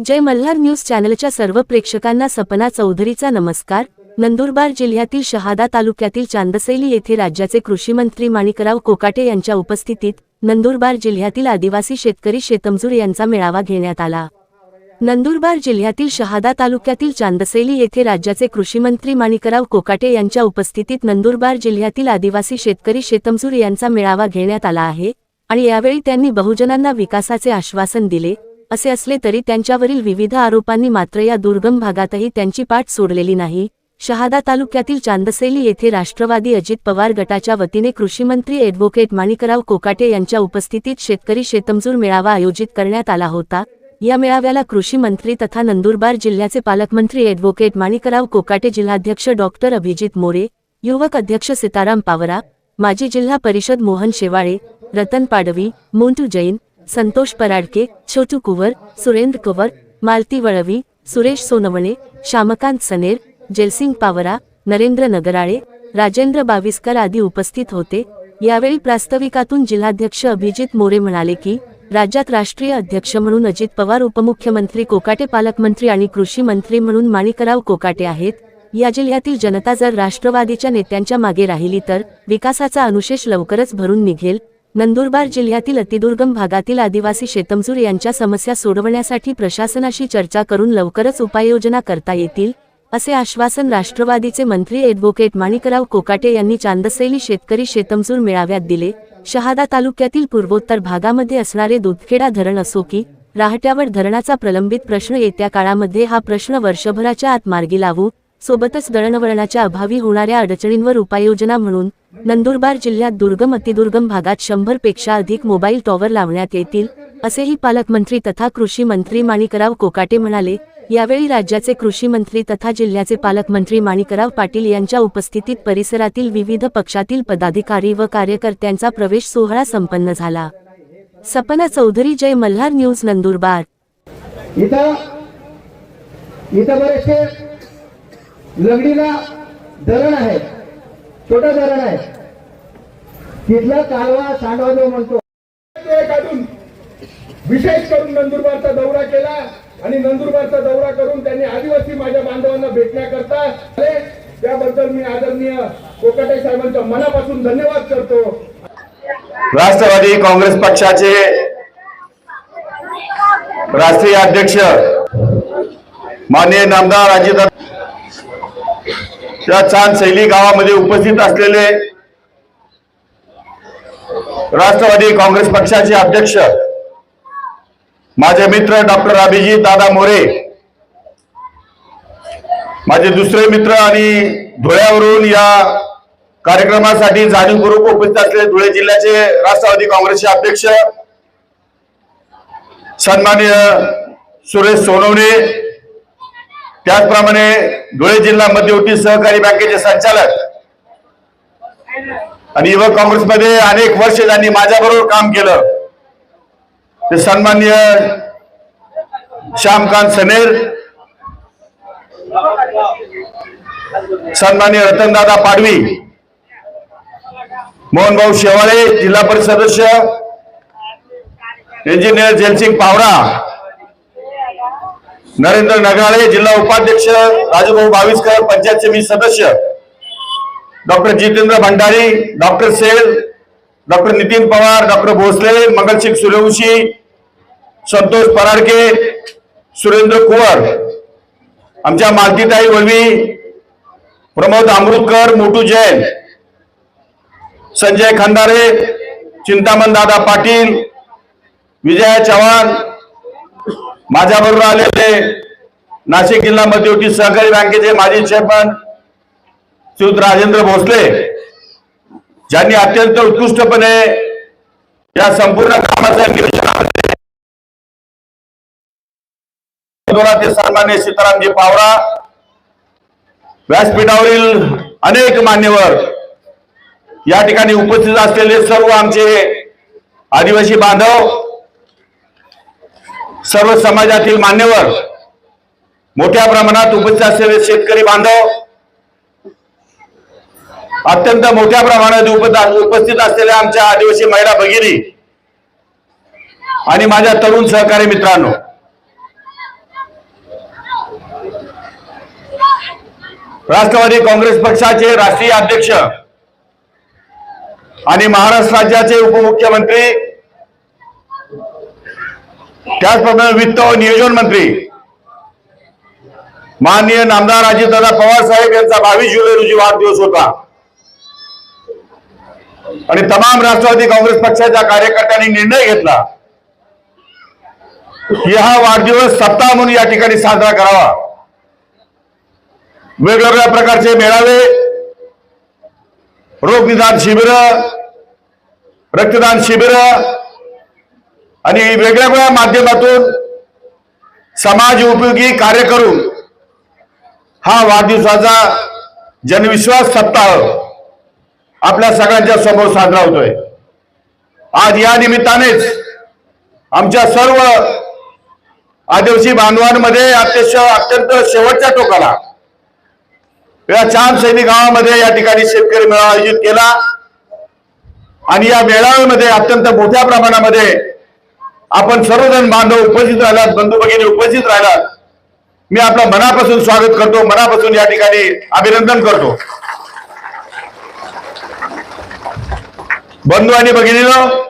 जय Malhar news चॅनलच्या सर्व प्रेक्षकांना सपना चौधरीचा नमस्कार. नंदुरबार जिल्ह्यातील शहादा तालुक्यातील चांदसैली येथे राज्याचे कृषीमंत्री माणिकराव कोकाटे यांच्या उपस्थितीत नंदुरबार जिल्ह्यातील आदिवासी शेतकरी शेतमजूर यांचा मेळावा घेण्यात आला. नंदुरबार जिल्ह्यातील शहादा तालुक्यातील चांदसैली येथे राज्याचे कृषीमंत्री माणिकराव कोकाटे यांच्या उपस्थितीत नंदुरबार जिल्ह्यातील आदिवासी शेतकरी शेतमजूर यांचा मेळावा घेण्यात आला आहे आणि यावेळी त्यांनी बहुजनांना विकासाचे आश्वासन दिले. असे असले तरी त्यांच्यावरील विविध आरोपांनी मात्र या दुर्गम भागातही त्यांची पाठ सोडलेली नाही. शहादा तालुक्यातील चांदसेली येथे राष्ट्रवादी अजित पवार गटाच्या वतीने कृषीमंत्री ॲडव्होकेट माणिकराव कोकाटे यांच्या उपस्थितीत शेतकरी शेतमजूर मेळावा आयोजित करण्यात आला होता. या मेळाव्याला कृषी मंत्री तथा नंदुरबार जिल्ह्याचे पालकमंत्री ॲडव्होकेट माणिकराव कोकाटे जिल्हाध्यक्ष डॉक्टर अभिजित मोरे युवक अध्यक्ष सीताराम पावरा माजी जिल्हा परिषद मोहन शेवाळे रतन पाडवी मोंटू जैन संतोष पराडके छोटू कुवर सुरेंद्र कुवर मालती वळवी सुरेश सोनवणे श्यामकांत सनेर जयसिंग पावरा नरेंद्र नगराळे राजेंद्र बाविस्कर आदी उपस्थित होते यावेळी प्रास्ताविकातून जिल्हाध्यक्ष अभिजित मोरे म्हणाले की राज्यात राष्ट्रीय अध्यक्ष म्हणून अजित पवार उपमुख्यमंत्री कोकाटे पालकमंत्री आणि कृषी मंत्री म्हणून माणिकराव कोकाटे आहेत या जिल्ह्यातील जनता जर राष्ट्रवादीच्या नेत्यांच्या मागे राहिली तर विकासाचा अनुशेष लवकरच भरून निघेल नंदुरबार जिल्ह्यातील अतिदुर्गम भागातील आदिवासी शेतमजूर यांच्या समस्या सोडवण्यासाठी प्रशासनाशी चर्चा करून लवकरच उपाययोजना करता येतील असे आश्वासन राष्ट्रवादीचे मंत्री ॲडव्होकेट माणिकराव कोकाटे यांनी चांदसैली शेतकरी शेतमजूर मेळाव्यात दिले. शहादा तालुक्यातील पूर्वोत्तर भागामध्ये असणारे दुधखेडा धरण असो की राहट्यावर धरणाचा प्रलंबित प्रश्न येत्या काळामध्ये हा प्रश्न वर्षभराच्या आत मार्गी लावू सोबतच दळणवळणाच्या अभावी होणाऱ्या अडचणींवर उपाययोजना म्हणून नंदुरबार जिल्ह्यात दुर्गम अतिदुर्गम भागात शंभरपेक्षा अधिक मोबाईल टॉवर लावण्यात येतील असेही पालकमंत्री तथा कृषी मंत्री माणिकराव कोकाटे म्हणाले. यावेळी राज्याचे कृषी मंत्री तथा जिल्ह्याचे पालकमंत्री माणिकराव पाटील यांच्या उपस्थितीत परिसरातील विविध पक्षातील पदाधिकारी व कार्यकर्त्यांचा प्रवेश सोहळा संपन्न झाला. सपना चौधरी जय मल्हार न्यूज नंदुरबार. इथं इथं बरेचसे लंगडीला धरण आहे छोटं धरण आहे तिथला कालवा सांडवा जो म्हणतो. काढून विशेष करून नंदुरबारचा दौरा केला आणि नंदुरबारचा दौरा करून त्यांनी आदिवासी माझ्या बांधवांना भेटण्याकरता त्याबद्दल मी आदरणीय कोकाटे साहेबांचा मनापासून धन्यवाद करतो. राष्ट्रवादी काँग्रेस पक्षाचे राष्ट्रीय अध्यक्ष माननीय नामदार अजित त्या चांद शैली गावामध्ये उपस्थित असलेले राष्ट्रवादी काँग्रेस पक्षाचे अध्यक्ष माझे मित्र डॉक्टर अभिजित दादा मोरे माझे दुसरे मित्र आणि धुळ्यावरून या कार्यक्रमासाठी जाणीवपूर्वक उपस्थित असलेले धुळे जिल्ह्याचे राष्ट्रवादी काँग्रेसचे अध्यक्ष सन्माननीय सुरेश सोनवणे त्याचप्रमाणे धुळे जिल्हा मध्यवर्ती सहकारी बँकेचे संचालक आणि युवक काँग्रेसमध्ये अनेक वर्ष त्यांनी माझ्याबरोबर काम केलं. ते सन्मान्य श्यामकांत सनेर सन्मान्य रतनदादा पाडवी मोहनभाऊ शेवाळे जिल्हा परिषद सदस्य इंजिनियर जयसिंग पावरा नरेंद्र नगाळे जिल्हा उपाध्यक्ष राजूभाऊ बावीसकर पंचायत मी सदस्य doctor Jitendra Bhandari doctor cell doctor Nitin Pawar doctor Bhosale Mangalsingh Suryavanshi Santosh Paradke Surendra Kuwar आमच्या मालतीताई वळवी प्रमोद अमृतकर मोटू जैन संजय खंदारे चिंतामण दादा पाटील विजया चव्हाण माझ्याबरोबर आलेले नाशिक जिल्हा मध्यवर्ती सहकारी बँकेचे माजी चेअरमन श्रीयुत राजेंद्र भोसले ज्यांनी अत्यंत उत्कृष्टपणे या संपूर्ण कामाचं नियोजन ते सन्मान्य सीतारामजी पावरा व्यासपीठावरील अनेक मान्यवर या ठिकाणी उपस्थित असलेले सर्व आमचे आदिवासी बांधव सर्व समाजातील मान्यवर मोठ्या प्रमाणात उपस्थित असलेले शेतकरी बांधव अत्यंत मोठ्या प्रमाणात उपस्थित असलेल्या आमच्या आदिवासी महिला भगिनी आणि माझ्या तरुण सहकारी मित्रांनो. राष्ट्रवादी काँग्रेस पक्षाचे राष्ट्रीय अध्यक्ष आणि महाराष्ट्र राज्याचे उपमुख्यमंत्री त्याचप्रमाणे वित्त व नियोजन मंत्री माननीय नामदार अजितदादा पवार साहेब यांचा बावीस जुलै रोजी वाढदिवस होता. आणि तमाम राष्ट्रवादी काँग्रेस पक्षाच्या कार्यकर्त्यांनी निर्णय घेतला. की हा वाढदिवस सप्ताह म्हणून या ठिकाणी साजरा करावा. वेगवेगळ्या प्रकारचे मेळावे रोग निदान शिबिर रक्तदान शिबिर आणि वेगवेगळ्या माध्यमातून समाज उपयोगी कार्य करून हा वाढदिवसाचा जनविश्वास सप्ताह आपल्या सगळ्यांच्या समोर साजरा होतोय. आज या निमित्तानेच आमच्या सर्व आदिवासी बांधवांमध्ये अत्यंत अत्यंत शेवटच्या टोकाला या चांद सैनिक गावामध्ये या ठिकाणी शेतकरी मेळावा आयोजित केला. आणि या मेळाव्यामध्ये अत्यंत मोठ्या प्रमाणामध्ये आपण सर्वजण बांधव उपस्थित राहिलात बंधू भगिनी उपस्थित राहिलात. मी आपलं मनापासून स्वागत करतो मनापासून या ठिकाणी अभिनंदन करतो. बंधू आणि भगिनीनं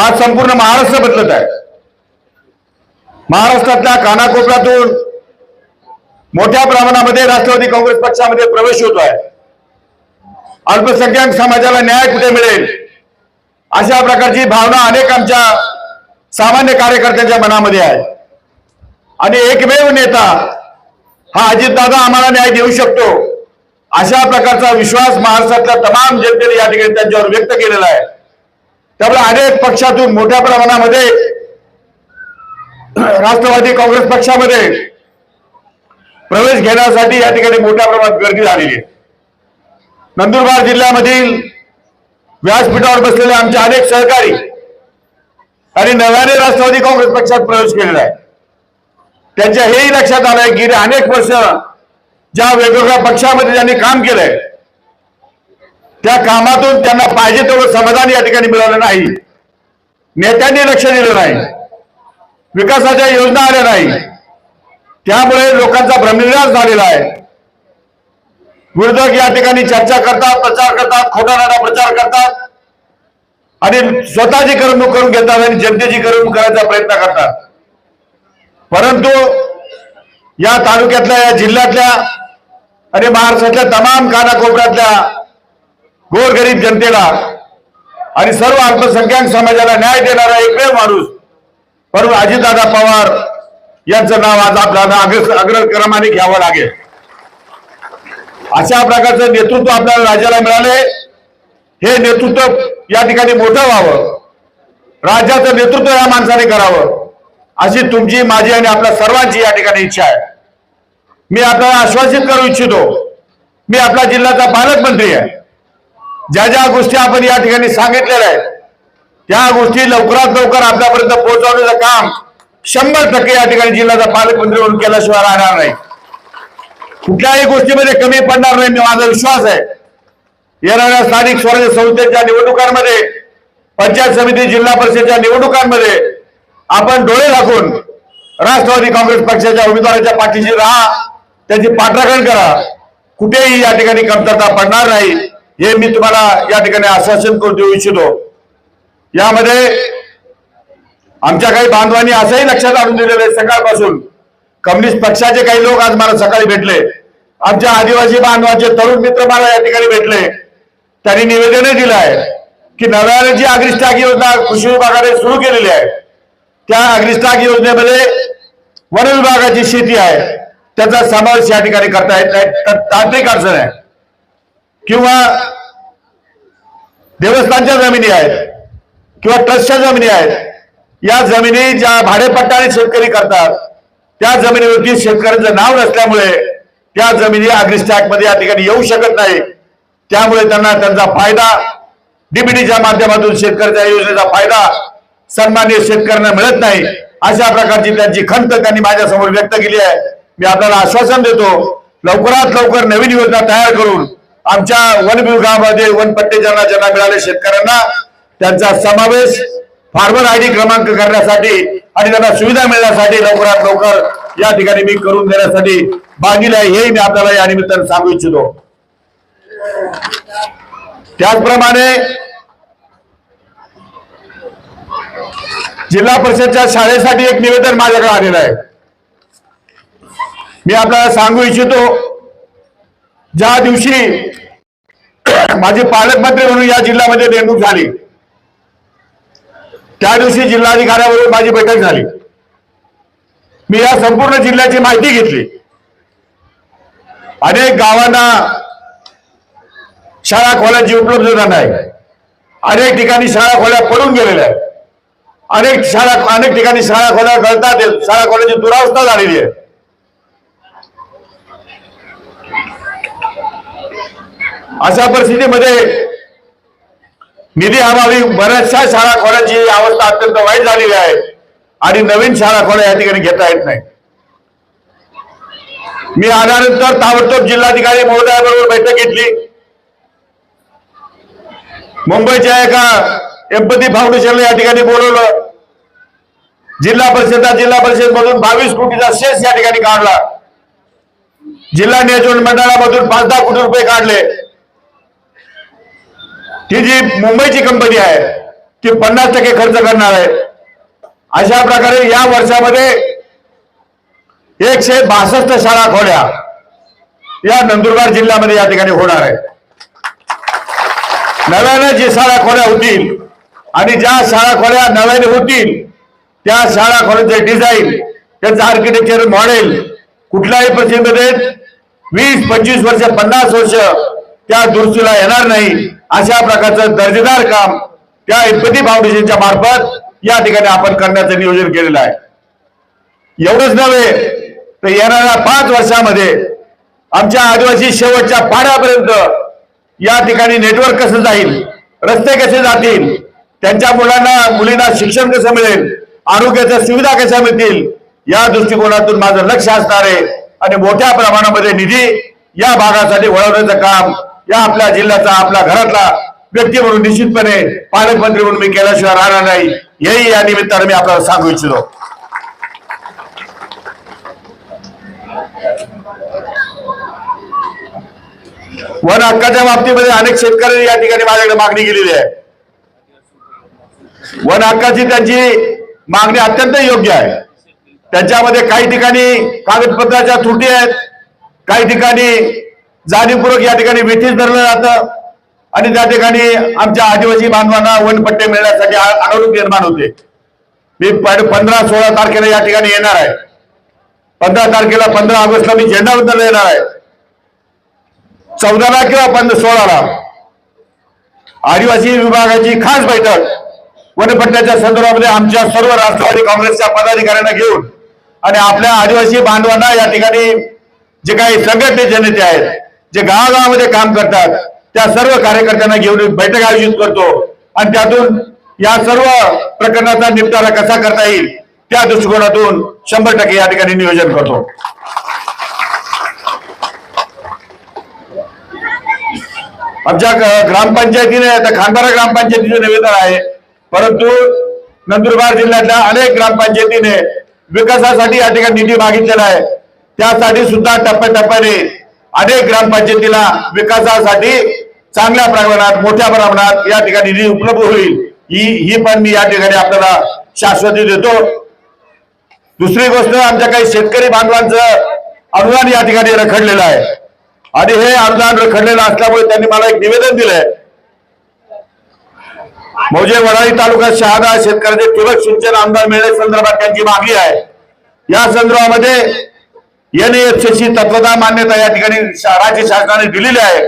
आज संपूर्ण महाराष्ट्र बदलत आहे. महाराष्ट्रातल्या कानाकोपऱ्यातून मोठ्या प्रमाणामध्ये राष्ट्रवादी काँग्रेस पक्षामध्ये प्रवेश होतो आहे अल्पसंख्याक समाजाला न्याय कुठे मिळेल? अशा प्रकारची भावना अनेक आमच्या सामान्य कार्यकर्त्यांच्या मनामध्ये आहे. आणि एकमेव नेता हा अजितदादा आम्हाला न्याय देऊ शकतो अशा प्रकारचा विश्वास महाराष्ट्रातल्या तमाम जनतेने या ठिकाणी त्यांच्यावर व्यक्त केलेला आहे. त्यामुळे अनेक पक्षातून मोठ्या प्रमाणामध्ये राष्ट्रवादी काँग्रेस पक्षामध्ये प्रवेश घेण्यासाठी या ठिकाणी मोठ्या प्रमाणात गर्दी झालेली आहे. नंदुरबार जिल्ह्यामधील व्यासपीठावर बसलेले आमचे अनेक सहकारी आणि नव्याने राष्ट्रवादी काँग्रेस पक्षात प्रवेश केलेला आहे. त्यांच्या हेही लक्षात आलंय की गेली अनेक वर्ष ज्या वेगवेगळ्या पक्षामध्ये त्यांनी काम केलंय त्या कामातून त्यांना पाहिजे तेवढं समाधान या ठिकाणी मिळालं नाही. नेत्यांनी लक्ष दिलं नाही. विकासाच्या योजना आल्या नाही. त्यामुळे लोकांचा भ्रमनिराश झालेला आहे. विरोधक या ठिकाणी चर्चा करतात प्रचार करतात खोटा नाटा प्रचार करतात. आणि स्वतःची करमणूक करून घेतात आणि जनतेची करमणूक करायचा प्रयत्न करतात. परंतु या तालुक्यातल्या या जिल्ह्यातल्या आणि महाराष्ट्रातल्या तमाम कानाकोपऱ्यातल्या गोरगरीब जनतेला आणि सर्व अल्पसंख्याक समाजाला न्याय देणारा एकमेव माणूस परंतु अजितदादा पवार यांचं नाव आज आपल्याला अग्र अग्रक्रमाने घ्यावं लागेल. अशा प्रकारचं नेतृत्व आपल्याला राज्याला मिळाले हे नेतृत्व या ठिकाणी मोठं व्हावं. राज्याचं नेतृत्व या माणसाने करावं. अशी तुमची माझी आणि आपल्या सर्वांची या ठिकाणी इच्छा आहे. मी आपल्याला आश्वासित करू इच्छितो. मी आपला जिल्ह्याचा पालकमंत्री आहे. ज्या ज्या गोष्टी आपण या ठिकाणी सांगितलेल्या आहेत त्या गोष्टी लवकरात लवकर आपल्यापर्यंत पोहोचवण्याचं काम शंभर टक्के या ठिकाणी जिल्ह्याचा पालकमंत्री म्हणून केल्याशिवाय राहणार नाही. कुठल्याही गोष्टीमध्ये कमी पडणार नाही माझा विश्वास आहे. येणाऱ्या स्थानिक स्वराज्य संस्थेच्या निवडणुकांमध्ये पंचायत समिती जिल्हा परिषदच्या निवडणुकांमध्ये आपण डोळे दाखवून राष्ट्रवादी काँग्रेस पक्षाच्या उमेदवाराच्या पाठीशी राहा त्याची पाठराखण करा. कुठेही या ठिकाणी कमतरता पडणार नाही हे मी तुम्हाला या ठिकाणी आश्वासन करून देऊ इच्छितो. यामध्ये आमच्या काही बांधवांनी असंही लक्षात आणून दिलेलं आहे सकाळपासून कम्युनिस्ट पक्षाचे काही लोक आज मला सकाळी भेटले. आमच्या आदिवासी बांधवांचे तरुण मित्र मला या ठिकाणी भेटले. त्यांनी निवेदनही दिलं आहे की नव्याने जी अग्निस्टाक योजना कृषी विभागाने सुरू केलेली आहे त्या अग्निस्टाक योजनेमध्ये वन विभागाची शेती आहे. त्याचा समावेश या ठिकाणी करता येत नाही. तांत्रिक अडचण आहे. किंवा देवस्थानच्या जमिनी आहेत किंवा ट्रस्टच्या जमिनी आहेत. या जमिनी ज्या भाडेपट्ट्याने शेतकरी करतात त्या जमिनीवरती शेतकऱ्यांचं नाव नसल्यामुळे त्या जमिनी अग्रिस्टॅकमध्ये या ठिकाणी येऊ शकत नाही. त्यामुळे त्यांना त्यांचा फायदा डीबीटीच्या माध्यमातून शेतकऱ्याच्या योजनेचा फायदा सन्मान्य शेतकऱ्यांना मिळत नाही. अशा प्रकारची त्यांची खंत त्यांनी माझ्यासमोर व्यक्त केली आहे. मी आपल्याला आश्वासन देतो लवकरात लवकर नवीन योजना तयार करून आमच्या वन विभागामध्ये वन पट्टे ज्यांना ज्यांना मिळाले शेतकऱ्यांना त्यांचा समावेश फार्मर आयडी क्रमांक करण्यासाठी आणि त्यांना सुविधा मिळण्यासाठी लवकरात लवकर या ठिकाणी मी करून देण्यासाठी बांधील आहे हेही मी आपल्याला या निमित्ताने सांगू इच्छितो. त्याचप्रमाणे जिल्हा परिषदच्या शाळेसाठी एक निवेदन माझ्याकडे आलेलं आहे. मी आपल्याला सांगू इच्छितो ज्या दिवशी माझी पालकमंत्री म्हणून या जिल्ह्यामध्ये नेमणूक झाली त्या दिवशी जिल्हाधिकाऱ्याबरोबर माझी बैठक झाली. मी या संपूर्ण जिल्ह्याची माहिती घेतली. अनेक गावांना शाळा खोल्याची उपलब्धता नाही. अनेक ठिकाणी शाळा खोल्या पडून गेलेल्या आहेत. अनेक शाळा अनेक ठिकाणी शाळा खोल्या गळतात शाळा खोल्याची दुरावस्था झालेली आहे. अशा परिस्थितीमध्ये निधी अभावी बऱ्याचशा शाळा खोल्याची अवस्था अत्यंत वाईट झालेली आहे. आणि नवीन शाळा खोल्या या ठिकाणी घेता येत नाही. मी आल्यानंतर ताबडतोब जिल्हाधिकारी महोदयाबरोबर बैठक घेतली. मुंबईच्या एका एम्पती फाउंडेशनला या ठिकाणी बोलवलं. जिल्हा परिषद जिल्हा परिषद मधून बावीस कोटीचा शेष या ठिकाणी काढला. जिल्हा नियोजन मंडळामधून पाच दहा कोटी रुपये काढले. ती जी मुंबईची कंपनी आहे ती पन्नास टक्के खर्च करणार आहे. अशा प्रकारे या वर्षामध्ये एकशे बासष्ट शाळा खोल्या या नंदुरबार जिल्ह्यामध्ये या ठिकाणी होणार आहे. नव्यानं जी शाळा खोल्या होतील आणि ज्या शाळा खोल्या नव्याने होतील त्या शाळा खोल्याचे डिझाईन त्यांचं आर्किटेक्चर मॉडेल कुठल्याही परिस्थितीमध्ये वीस पंचवीस वर्ष पन्नास वर्ष त्या दुरुस्तीला येणार नाही. अशा प्रकारचं दर्जेदार काम त्या एम्पती फाउंडेशनच्या मार्फत या ठिकाणी आपण करण्याचं नियोजन केलेलं आहे. एवढंच नव्हे तर येणाऱ्या पाच वर्षामध्ये आमच्या आदिवासी शेवटच्या पाड्यापर्यंत या ठिकाणी नेटवर्क कसं जाईल रस्ते कसे जातील त्यांच्या मुलांना मुलींना शिक्षण कसं मिळेल आरोग्याच्या सुविधा कशा मिळतील या दृष्टिकोनातून माझं लक्ष असणार आहे. आणि मोठ्या प्रमाणामध्ये निधी या भागासाठी वळवण्याचं काम या आपल्या जिल्ह्याचा आपल्या घरातला व्यक्ती म्हणून निश्चितपणे पालकमंत्री म्हणून मी केल्याशिवाय राहणार नाही. हेही या निमित्ताने मी आपल्याला सांगू इच्छितो. वन हक्काच्या बाबतीमध्ये अनेक शेतकऱ्यांनी या ठिकाणी माझ्याकडे मागणी केलेली आहे. वन हक्काची त्यांची मागणी अत्यंत योग्य आहे. त्यांच्यामध्ये काही ठिकाणी कागदपत्राच्या त्रुटी आहेत काही ठिकाणी जाणीवपूर्वक या ठिकाणी वेठीस धरलं जातं. आणि त्या ठिकाणी आमच्या आदिवासी बांधवांना वनपट्टे मिळण्यासाठी अ- निर्माण होते. मी पंधरा सोळा तारखेला या ठिकाणी येणार आहे. पंधरा तारखेला पंधरा ऑगस्टला मी झेंडा बद्दल येणार आहे. चौदाला किंवा पंधरा सोळाला आदिवासी विभागाची खास बैठक वनपट्ट्याच्या संदर्भामध्ये आमच्या सर्व राष्ट्रवादी काँग्रेसच्या पदाधिकाऱ्यांना घेऊन आणि आपल्या आदिवासी बांधवांना या ठिकाणी जे काही संघटनेचे नेते आहेत जे गावागावामध्ये काम करतात त्या सर्व कार्यकर्त्यांना घेऊन बैठक आयोजित करतो. आणि त्यातून या सर्व प्रकरणाचा निपटारा कसा करता येईल त्या दृष्टिकोनातून शंभर टक्के या ठिकाणी नियोजन करतो. आमच्या ग्रामपंचायतीने आता खानबारा ग्रामपंचायतीचे निवेदन आहे. परंतु नंदुरबार जिल्ह्यातल्या अनेक ग्रामपंचायतीने विकासासाठी या ठिकाणी निधी मागितलेला आहे. त्यासाठी सुद्धा टप्प्याटप्प्याने अनेक ग्रामपंचायतीला विकासासाठी चांगल्या प्रमाणात मोठ्या प्रमाणात या ठिकाणी निधी उपलब्ध होईल. ही ही पण मी या ठिकाणी आपल्याला शाश्वती देतो. दुसरी गोष्ट आमच्या काही शेतकरी बांधवांचं अनुदान या ठिकाणी रखडलेलं आहे. आणि हे अनुदान रखडलेलं असल्यामुळे त्यांनी मला एक निवेदन दिलंय. मौजे वडाळी तालुका शहादा शेतकऱ्यांचे ठिबक सिंचन अनुदान मिळण्यासंदर्भात संदर्भात त्यांची मागणी आहे. या संदर्भामध्ये एनएफसीची तत्वता मान्यता या ठिकाणी राज्य शासनाने दिलेली आहे.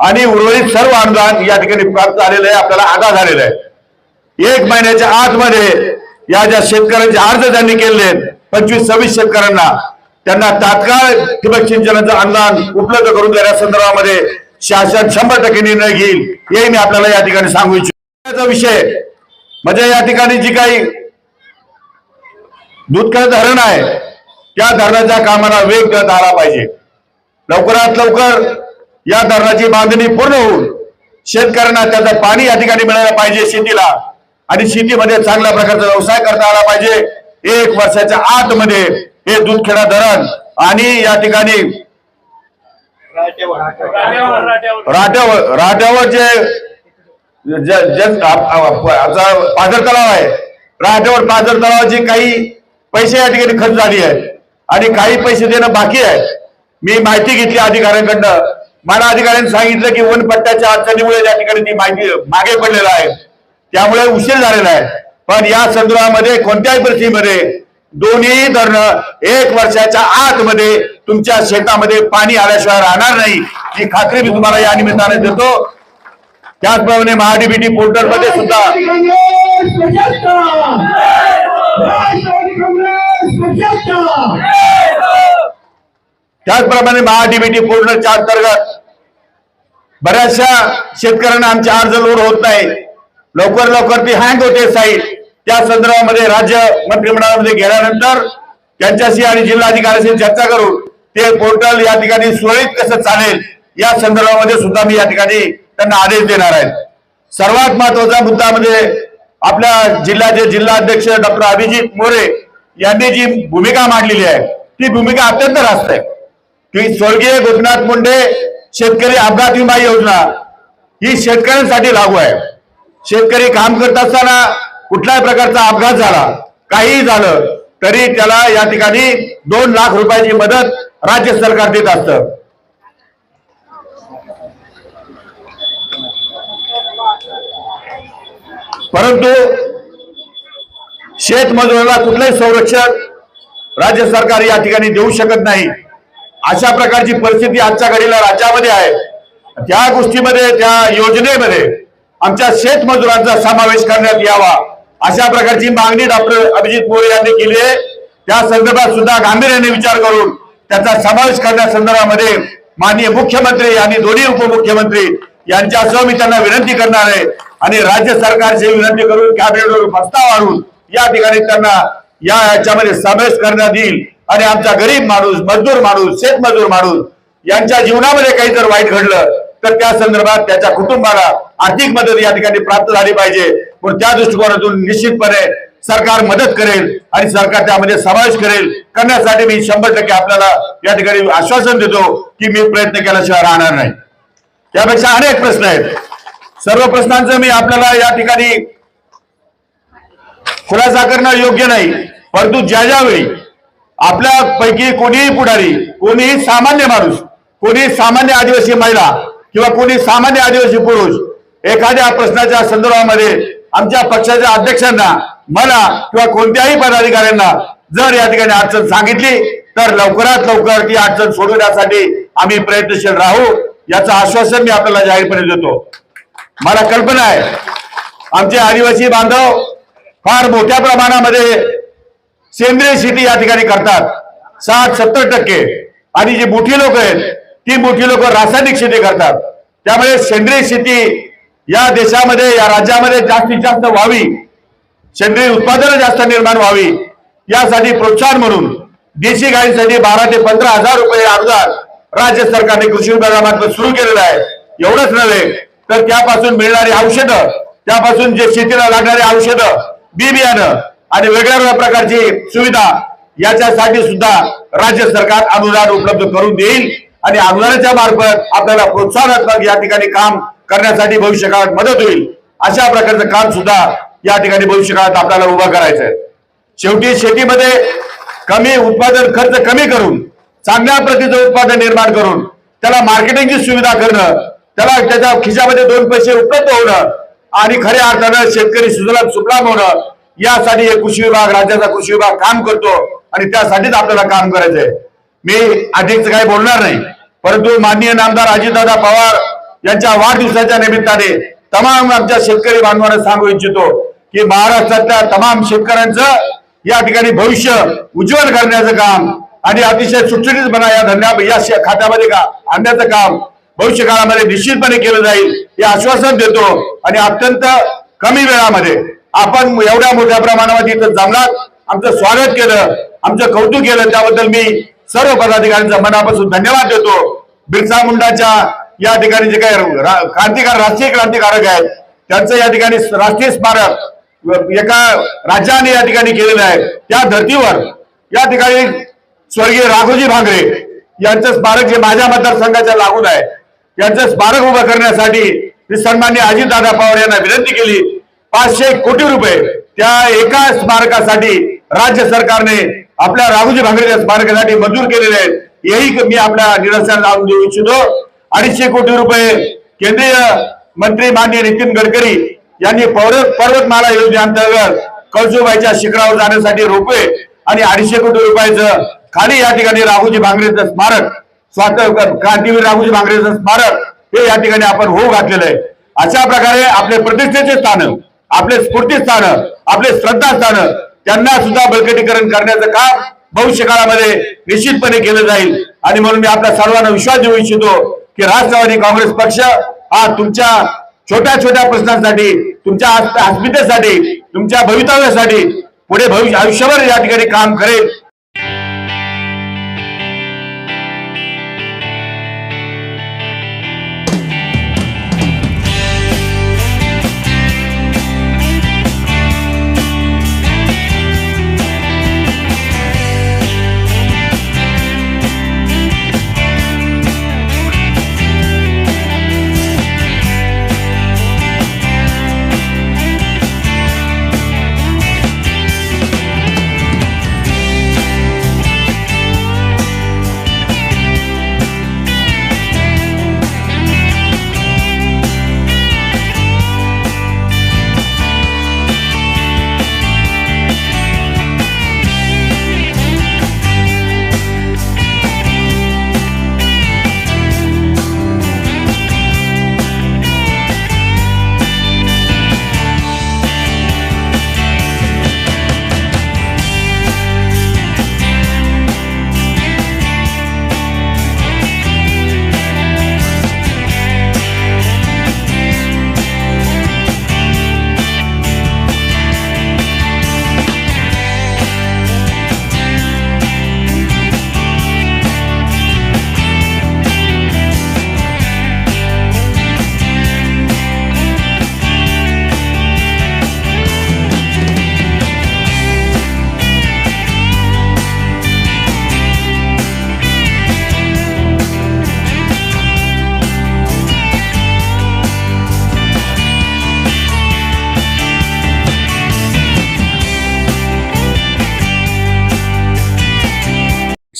आणि उर्वरित सर्व अनुदान या ठिकाणी प्राप्त झालेलं आहे आपल्याला आता झालेला आहे. एक महिन्याच्या आतमध्ये या ज्या शेतकऱ्यांचे अर्ज त्यांनी केले आहेत पंचवीस सव्वीस शेतकऱ्यांना त्यांना तात्काळ ठिबक सिंचनाचं अनुदान उपलब्ध करून देण्या संदर्भामध्ये शासन शंभर टक्के निर्णय घेईल हे मी आपल्याला या ठिकाणी सांगू इच्छितो. विषय म्हणजे या ठिकाणी जी काही दूधकर धरण आहे या धरणाच्या कामाला वेग देण्यात आला पाहिजे. लवकरात लवकर या धरणाची बांधणी पूर्ण होऊन शेतकऱ्यांना त्याचं पाणी या ठिकाणी मिळायला पाहिजे शेतीला. आणि शेतीमध्ये चांगल्या प्रकारचा व्यवसाय करता आला पाहिजे. एक वर्षाच्या आतमध्ये हे दूधखेडा धरण आणि या ठिकाणी राहत्यावर राहत्यावर जे पाझर तलाव आहे राठ्यावर पाझर तलावाची काही पैसे या ठिकाणी खर्च झाली आहे आणि काही पैसे देणं बाकी आहे. मी माहिती घेतली अधिकाऱ्यांकडनं. मला अधिकाऱ्यांनी सांगितलं की वनपट्ट्याच्या अडचणीमुळे या ठिकाणी ती माहिती मागे पडलेला आहे. त्यामुळे उशीर झालेला आहे. पण या संदर्भामध्ये कोणत्याही परिस्थितीमध्ये दोन्ही धरणं एक वर्षाच्या आतमध्ये तुमच्या शेतामध्ये पाणी आल्याशिवाय राहणार नाही ही खात्री मी तुम्हाला या निमित्ताने देतो. त्याचप्रमाणे महाडीबीटी पोर्टलमध्ये सुद्धा त्याचप्रमाणे महाडीबीटी पोर्टलच्या अंतर्गत बऱ्याचशा शेतकऱ्यांना आमचे अर्ज लोड होत नाही. लवकर लवकर ती हँग होते साईट त्या संदर्भामध्ये राज्य मंत्रिमंडळामध्ये गेल्यानंतर त्यांच्याशी आणि जिल्हाधिकाऱ्यांशी चर्चा करून ते पोर्टल या ठिकाणी सुरळीत कसं चालेल या संदर्भामध्ये सुद्धा मी या ठिकाणी त्यांना आदेश देणार आहे. सर्वात महत्त्वाचा मुद्दा म्हणजे आपल्या जिल्ह्याचे जिल्हाध्यक्ष डॉक्टर अभिजित मोरे यांनी जी भूमिका मांडलेली आहे ती भूमिका अत्यंत रास्त आहे. की स्वर्गीय गोपीनाथ मुंडे शेतकरी अपघात विमा योजना ही शेतकऱ्यांसाठी लागू आहे. शेतकरी काम करत असताना कुठल्याही प्रकारचा अपघात झाला काहीही झालं तरी त्याला या ठिकाणी दोन लाख रुपयाची मदत राज्य सरकार देत असतं. परंतु शेतमजुराला कुठलंही संरक्षण राज्य सरकार या ठिकाणी देऊ शकत नाही. अशा प्रकारची परिस्थिती आजच्या घडीला राज्यामध्ये आहे. त्या गोष्टीमध्ये त्या योजनेमध्ये आमच्या शेतमजुरांचा समावेश करण्यात यावा अशा प्रकारची मागणी डॉक्टर अभिजित मोरे यांनी केली आहे. त्या संदर्भात सुद्धा गांभीर्याने विचार करून त्याचा समावेश करण्यासंदर्भामध्ये माननीय मुख्यमंत्री आणि दोन्ही उपमुख्यमंत्री यांच्यासह मी त्यांना विनंती करणार आहे आणि राज्य सरकारची विनंती करून कॅबिनेटवर प्रस्ताव आणून या ठिकाणी त्यांना या याच्यामध्ये समावेश करण्यात येईल. आणि आमचा गरीब माणूस मजदूर माणूस शेतमजूर माणूस यांच्या जीवनामध्ये काही जर वाईट घडलं तर त्या संदर्भात त्याच्या कुटुंबाला आर्थिक मदत या ठिकाणी प्राप्त झाली पाहिजे. पण त्या दृष्टिकोनातून निश्चितपणे सरकार मदत करेल आणि सरकार त्यामध्ये समावेश करेल. करण्यासाठी मी शंभर टक्के आपल्याला या ठिकाणी आश्वासन देतो की मी प्रयत्न केल्याशिवाय राहणार नाही. त्यापेक्षा अनेक प्रश्न आहेत. सर्व प्रश्नांचं मी आपल्याला या ठिकाणी खुलासा करणं योग्य नाही. परंतु ज्या ज्यावेळी आपल्या पैकी कोणीही पुढारी कोणीही सामान्य माणूस कोणी सामान्य आदिवासी महिला किंवा कोणी सामान्य आदिवासी पुरुष एखाद्या प्रश्नाच्या संदर्भामध्ये आमच्या पक्षाच्या अध्यक्षांना मला किंवा कोणत्याही पदाधिकाऱ्यांना जर या ठिकाणी अडचण सांगितली तर लवकरात लवकर ती अडचण सोडवण्यासाठी आम्ही प्रयत्नशील राहू याचं आश्वासन मी आपल्याला जाहीरपणे देतो. मला कल्पना आहे आमचे आदिवासी बांधव फार मोठ्या प्रमाणामध्ये सेंद्रिय शेती या ठिकाणी करतात. साठ सत्तर टक्के. आणि जी मोठी लोक आहेत ती मोठी लोक रासायनिक शेती करतात. त्यामुळे सेंद्रिय शेती या देशामध्ये या राज्यामध्ये जास्तीत जास्त व्हावी. सेंद्रिय उत्पादनं जास्त निर्माण व्हावी. यासाठी प्रोत्साहन म्हणून देशी गायीसाठी बारा ते पंधरा हजार रुपये अनुदान राज्य सरकारने कृषी विभागामार्फत सुरू केलेलं आहे. एवढंच नव्हे तर त्यापासून मिळणारी औषधं त्यापासून जे शेतीला लागणारी औषधं बी बियाणं आणि वेगळ्या वेगळ्या प्रकारची सुविधा याच्यासाठी सुद्धा राज्य सरकार अनुदान उपलब्ध करून देईल आणि अनुदानाच्या मार्फत आपल्याला प्रोत्साहनात्मक या ठिकाणी काम करण्यासाठी भविष्यकाळात मदत होईल. अशा प्रकारचं काम सुद्धा या ठिकाणी भविष्य काळात आपल्याला उभं करायचं आहे शेवटी शेतीमध्ये कमी उत्पादन खर्च कमी करून चांगल्या प्रतीचं उत्पादन निर्माण करून त्याला मार्केटिंगची सुविधा करणं त्याला त्याच्या खिशामध्ये दोन पैसे उपलब्ध होणं आणि खऱ्या अर्थानं शेतकरी सुजलाम सुफलाम होणं यासाठी कृषी विभाग राज्याचा कृषी विभाग काम करतो आणि त्यासाठीच आपल्याला काम करायचंय मी अधिकच काही बोलणार नाही परंतु माननीय नामदार अजितदादा पवार यांच्या वाढदिवसाच्या निमित्ताने तमाम आमच्या शेतकरी बांधवांना सांगू इच्छितो की महाराष्ट्रातल्या तमाम शेतकऱ्यांचं या ठिकाणी भविष्य उज्ज्वल करण्याचं काम आणि अतिशय सुटसुटीतपणा या धंद्या या खात्यामध्ये का आणण्याचं काम भविष्य काळामध्ये निश्चितपणे केलं जाईल हे आश्वासन देतो. आणि अत्यंत कमी वेळामध्ये आपण एवढ्या मोठ्या प्रमाणामध्ये इथं जमलात. आमचं स्वागत केलं आमचं कौतुक केलं. त्याबद्दल मी सर्व पदाधिकाऱ्यांचा मनापासून धन्यवाद देतो. बिरसा मुंडाच्या या ठिकाणी जे काही क्रांतिकार राष्ट्रीय क्रांतिकारक आहेत त्यांचं या ठिकाणी राष्ट्रीय स्मारक एका राज्याने या ठिकाणी केलेलं आहे. त्या धर्तीवर या ठिकाणी स्वर्गीय राघोजी भांगरे यांचं स्मारक जे माझ्या मतदारसंघाच्या लागून आहे यांचं स्मारक उभं करण्यासाठी मी सन्मान्य अजितदादा पवार यांना विनंती केली. पाचशे कोटी रुपये त्या एका स्मारकासाठी राज्य सरकारने आपल्या राघोजी भांगरेच्या स्मारकासाठी मंजूर केलेले आहेत. हेही मी आपल्या निदर्शनाला लावून देऊ इच्छितो. अडीचशे कोटी रुपये केंद्रीय मंत्री माननीय नितीन गडकरी यांनी पर्वतमाला योजनेअंतर्गत कळसुबाईच्या शिखरावर जाण्यासाठी रोपवे आणि अडीचशे कोटी रुपयाचं खाली या ठिकाणी राघोजी भांगरेचं स्मारक स्वातंत्र्य क्रांतीवीर राघोजी भांगरेचं स्मारक. हे या ठिकाणी आपण होऊ घातलेलं आहे. अशा प्रकारे आपले प्रतिष्ठेचे स्थान आपले स्फूर्तीस्थान आपले श्रद्धास्थान त्यांना सुद्धा बळकटीकरण करण्याचं काम भविष्य काळामध्ये निश्चितपणे केलं जाईल. आणि म्हणून मी आपल्या सर्वांना विश्वास देऊ इच्छितो की राष्ट्रवादी काँग्रेस पक्ष हा तुमच्या छोट्या छोट्या प्रश्नांसाठी तुमच्या अस्मितेसाठी तुमच्या भवितव्यासाठी पुढे भविष्य आयुष्यभर या ठिकाणी काम करेल.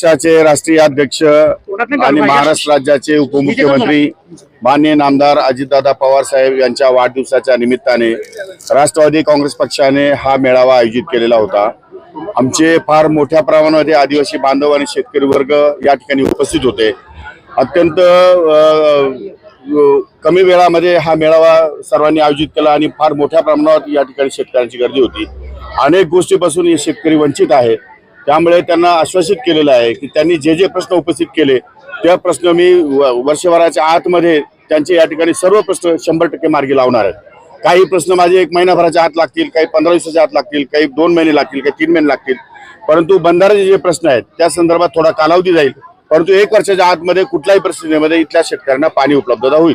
पक्षाचे राष्ट्रीय अध्यक्ष आणि महाराष्ट्र राज्याचे उपमुख्यमंत्री माननीय नामदार अजितदादा पवार साहेब यांच्या वाढदिवसाच्या निमित्ताने राष्ट्रवादी काँग्रेस पक्षाने हा मेळावा आयोजित केलेला होता. आमचे फार मोठ्या प्रमाणामध्ये आदिवासी बांधव आणि शेतकरी वर्ग या ठिकाणी उपस्थित होते. अत्यंत कमी वेळामध्ये हा मेळावा सर्वांनी आयोजित केला आणि फार मोठ्या प्रमाणात या ठिकाणी शेतकऱ्यांची गर्दी होती. अनेक गोष्टीपासून हे शेतकरी वंचित आहेत. त्यामुळे त्यांना आश्वासित केलेलं आहे की त्यांनी जे जे प्रश्न उपस्थित केले त्या प्रश्न मी व- वर्षभराच्या आतमध्ये त्यांचे या ठिकाणी सर्व प्रश्न शंभर टक्के मार्गी लावणार आहेत काही प्रश्न माझे एक महिनाभराच्या आत लागतील काही पंधरा दिवसाच्या आत लागतील काही दोन महिने लागतील काही तीन महिने लागतील. परंतु बंधाऱ्याचे जे प्रश्न आहेत त्या संदर्भात थोडा कालावधी जाईल. परंतु एक वर्षाच्या आतमध्ये कुठल्याही परिस्थितीमध्ये इथल्या शेतकऱ्यांना पाणी उपलब्धता होईल.